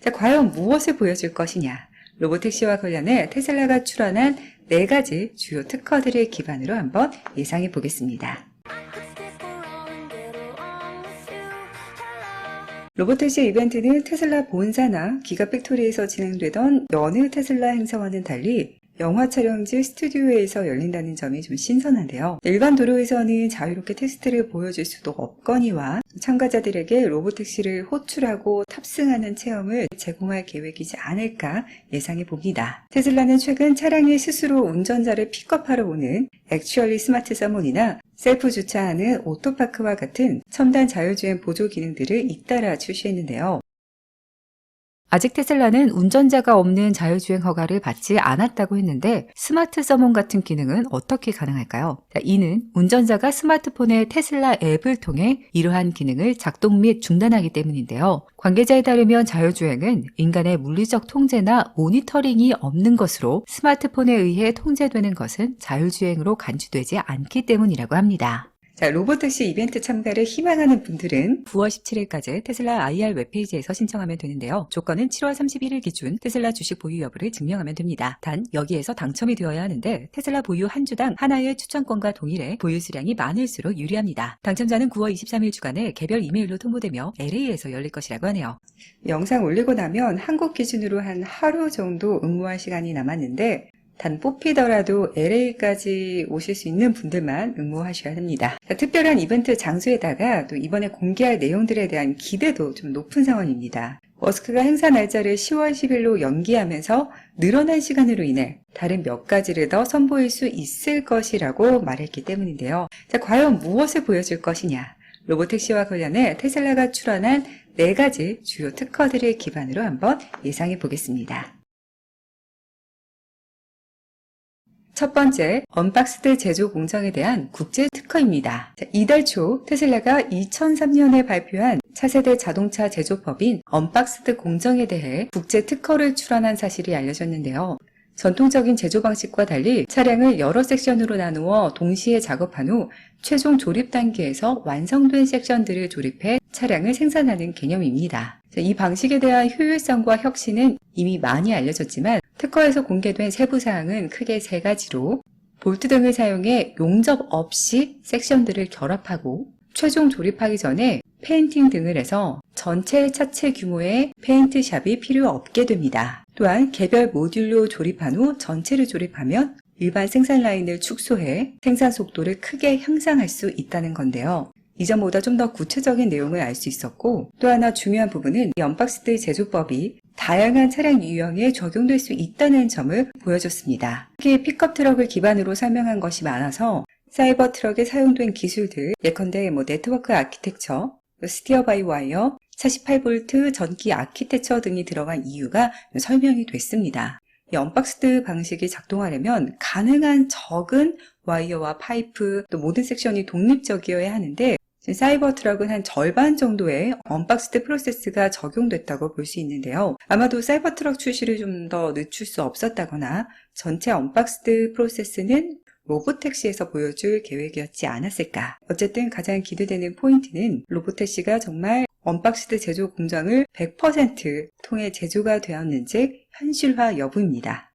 자, 과연 무엇을 보여줄 것이냐? 로보택시와 관련해 테슬라가 출원한 네 가지 주요 특허들을 기반으로 한번 예상해 보겠습니다. 로보택시 이벤트는 테슬라 본사나 기가팩토리에서 진행되던 여느 테슬라 행사와는 달리 영화 촬영지 스튜디오에서 열린다는 점이 좀 신선한데요. 일반 도로에서는 자유롭게 테스트를 보여줄 수도 없거니와 참가자들에게 로보택시를 호출하고 탑승하는 체험을 제공할 계획이지 않을까 예상해 봅니다. 테슬라는 최근 차량이 스스로 운전자를 픽업하러 오는 액츄얼리 스마트 서몬이나 셀프 주차하는 오토파크와 같은 첨단 자율주행 보조 기능들을 잇따라 출시했는데요. 아직 테슬라는 운전자가 없는 자율주행 허가를 받지 않았다고 했는데 스마트 서몬 같은 기능은 어떻게 가능할까요? 자, 이는 운전자가 스마트폰의 테슬라 앱을 통해 이러한 기능을 작동 및 중단하기 때문인데요. 관계자에 따르면 자율주행은 인간의 물리적 통제나 모니터링이 없는 것으로 스마트폰에 의해 통제되는 것은 자율주행으로 간주되지 않기 때문이라고 합니다. 자, 로보택시 이벤트 참가를 희망하는 분들은 9월 17일까지 테슬라 IR 웹페이지에서 신청하면 되는데요. 조건은 7월 31일 기준 테슬라 주식 보유 여부를 증명하면 됩니다. 단 여기에서 당첨이 되어야 하는데 테슬라 보유 한 주당 하나의 추천권과 동일해 보유 수량이 많을수록 유리합니다. 당첨자는 9월 23일 주간에 개별 이메일로 통보되며 LA에서 열릴 것이라고 하네요. 영상 올리고 나면 한국 기준으로 한 하루 정도 응모할 시간이 남았는데 단 뽑히더라도 LA까지 오실 수 있는 분들만 응모하셔야 합니다. 자, 특별한 이벤트 장소에다가 또 이번에 공개할 내용들에 대한 기대도 좀 높은 상황입니다. 머스크가 행사 날짜를 10월 10일로 연기하면서 늘어난 시간으로 인해 다른 몇 가지를 더 선보일 수 있을 것이라고 말했기 때문인데요. 자, 과연 무엇을 보여줄 것이냐? 로보택시와 관련해 테슬라가 출원한 네 가지 주요 특허들을 기반으로 한번 예상해 보겠습니다. 첫 번째, 언박스드 제조 공정에 대한 국제 특허입니다. 자, 이달 초 테슬라가 2003년에 발표한 차세대 자동차 제조법인 언박스드 공정에 대해 국제 특허를 출원한 사실이 알려졌는데요. 전통적인 제조 방식과 달리 차량을 여러 섹션으로 나누어 동시에 작업한 후 최종 조립 단계에서 완성된 섹션들을 조립해 차량을 생산하는 개념입니다. 자, 이 방식에 대한 효율성과 혁신은 이미 많이 알려졌지만 특허에서 공개된 세부 사항은 크게 세 가지로 볼트 등을 사용해 용접 없이 섹션들을 결합하고 최종 조립하기 전에 페인팅 등을 해서 전체 차체 규모의 페인트샵이 필요 없게 됩니다. 또한 개별 모듈로 조립한 후 전체를 조립하면 일반 생산 라인을 축소해 생산 속도를 크게 향상할 수 있다는 건데요. 이전보다 좀 더 구체적인 내용을 알 수 있었고 또 하나 중요한 부분은 이 언박스드 제조법이 다양한 차량 유형에 적용될 수 있다는 점을 보여줬습니다. 특히 픽업 트럭을 기반으로 설명한 것이 많아서 사이버 트럭에 사용된 기술들 예컨대 뭐 네트워크 아키텍처, 스티어 바이 와이어, 48V 전기 아키텍처 등이 들어간 이유가 설명이 됐습니다. 이 언박스드 방식이 작동하려면 가능한 적은 와이어와 파이프 또 모든 섹션이 독립적이어야 하는데 사이버 트럭은 한 절반 정도의 언박스드 프로세스가 적용됐다고 볼 수 있는데요. 아마도 사이버 트럭 출시를 좀 더 늦출 수 없었다거나 전체 언박스드 프로세스는 로보택시에서 보여줄 계획이었지 않았을까. 어쨌든 가장 기대되는 포인트는 로보택시가 정말 언박스드 제조 공정을 100% 통해 제조가 되었는지 현실화 여부입니다.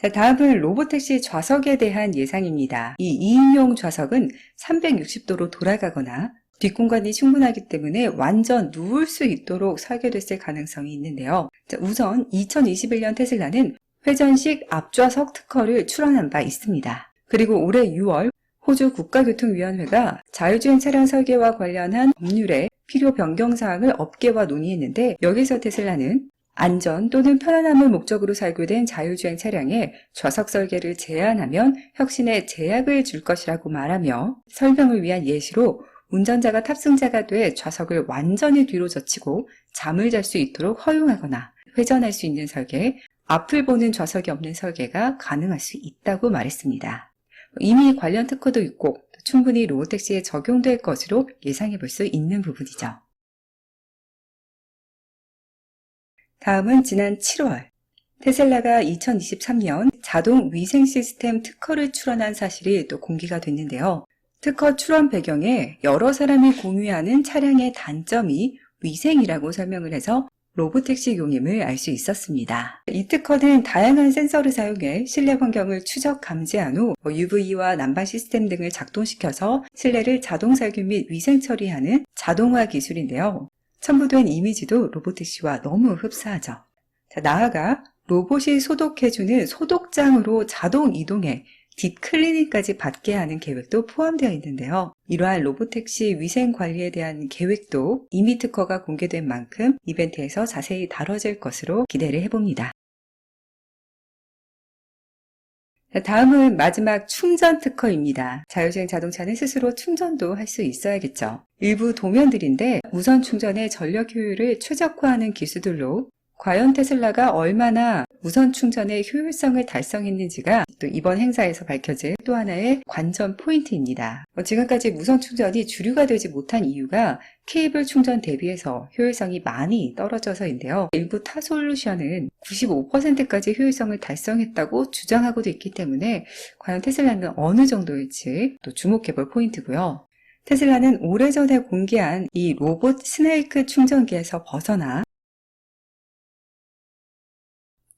자, 다음은 로보택시 좌석에 대한 예상입니다. 이 2인용 좌석은 360도로 돌아가거나 뒷공간이 충분하기 때문에 완전 누울 수 있도록 설계됐을 가능성이 있는데요. 자, 우선 2021년 테슬라는 회전식 앞좌석 특허를 출원한 바 있습니다. 그리고 올해 6월 호주 국가교통위원회가 자율주행 차량 설계와 관련한 법률의 필요 변경 사항을 업계와 논의했는데 여기서 테슬라는 안전 또는 편안함을 목적으로 설계된 자율주행 차량에 좌석 설계를 제한하면 혁신에 제약을 줄 것이라고 말하며 설명을 위한 예시로 운전자가 탑승자가 돼 좌석을 완전히 뒤로 젖히고 잠을 잘 수 있도록 허용하거나 회전할 수 있는 설계, 앞을 보는 좌석이 없는 설계가 가능할 수 있다고 말했습니다. 이미 관련 특허도 있고 충분히 로보택시에 적용될 것으로 예상해 볼 수 있는 부분이죠. 다음은 지난 7월 테슬라가 2023년 자동 위생 시스템 특허를 출원한 사실이 또 공개가 됐는데요. 특허 출원 배경에 여러 사람이 공유하는 차량의 단점이 위생이라고 설명을 해서 로보택시 용임을 알 수 있었습니다. 이 특허는 다양한 센서를 사용해 실내 환경을 추적 감지한 후 UV와 난방 시스템 등을 작동시켜서 실내를 자동 살균 및 위생 처리하는 자동화 기술인데요. 첨부된 이미지도 로보택시와 너무 흡사하죠. 자, 나아가 로봇이 소독해주는 소독장으로 자동 이동해 딥클리닝까지 받게 하는 계획도 포함되어 있는데요. 이러한 로보택시 위생 관리에 대한 계획도 이미 특허가 공개된 만큼 이벤트에서 자세히 다뤄질 것으로 기대를 해봅니다. 다음은 마지막 충전 특허입니다. 자율주행 자동차는 스스로 충전도 할 수 있어야겠죠. 일부 도면들인데 무선 충전의 전력 효율을 최적화하는 기술들로 과연 테슬라가 얼마나 무선 충전의 효율성을 달성했는지가 또 이번 행사에서 밝혀질 또 하나의 관전 포인트입니다. 어, 지금까지 무선 충전이 주류가 되지 못한 이유가 케이블 충전 대비해서 효율성이 많이 떨어져서인데요. 일부 타 솔루션은 95%까지 효율성을 달성했다고 주장하고도 있기 때문에 과연 테슬라는 어느 정도일지 또 주목해 볼 포인트고요. 테슬라는 오래전에 공개한 이 로봇 스네이크 충전기에서 벗어나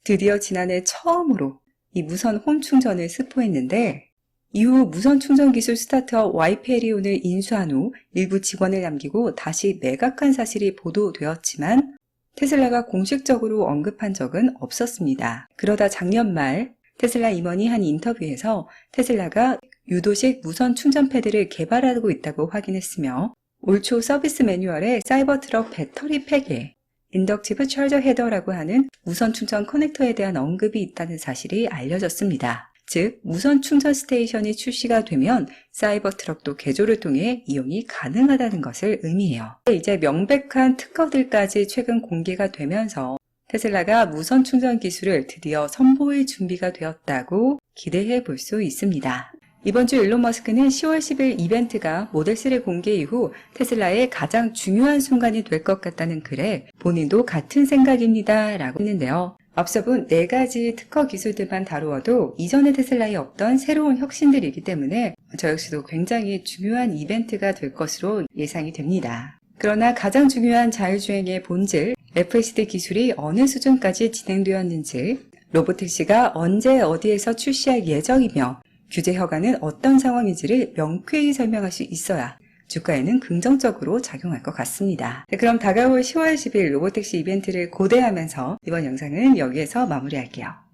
드디어 지난해 처음으로 이 무선 홈 충전을 스포했는데 이후 무선 충전 기술 스타트업 와이페리온을 인수한 후 일부 직원을 남기고 다시 매각한 사실이 보도되었지만 테슬라가 공식적으로 언급한 적은 없었습니다. 그러다 작년 말 테슬라 임원이 한 인터뷰에서 테슬라가 유도식 무선 충전 패드를 개발하고 있다고 확인했으며 올 초 서비스 매뉴얼에 사이버 트럭 배터리 팩에 인덕티브 철저 헤더라고 하는 무선 충전 커넥터에 대한 언급이 있다는 사실이 알려졌습니다. 즉, 무선 충전 스테이션이 출시가 되면 사이버 트럭도 개조를 통해 이용이 가능하다는 것을 의미해요. 이제 명백한 특허들까지 최근 공개가 되면서 테슬라가 무선 충전 기술을 드디어 선보일 준비가 되었다고 기대해 볼 수 있습니다. 이번 주 일론 머스크는 10월 10일 이벤트가 모델3 공개 이후 테슬라의 가장 중요한 순간이 될 것 같다는 글에 본인도 같은 생각입니다. 라고 했는데요. 앞서 본 네 가지 특허 기술들만 다루어도 이전의 테슬라에 없던 새로운 혁신들이기 때문에 저 역시도 굉장히 중요한 이벤트가 될 것으로 예상이 됩니다. 그러나 가장 중요한 자율주행의 본질, FSD 기술이 어느 수준까지 진행되었는지, 로보택시가 언제 어디에서 출시할 예정이며 규제 허가는 어떤 상황인지를 명쾌히 설명할 수 있어야 주가에는 긍정적으로 작용할 것 같습니다. 네, 그럼 다가올 10월 10일 로보택시 이벤트를 고대하면서 이번 영상은 여기에서 마무리할게요.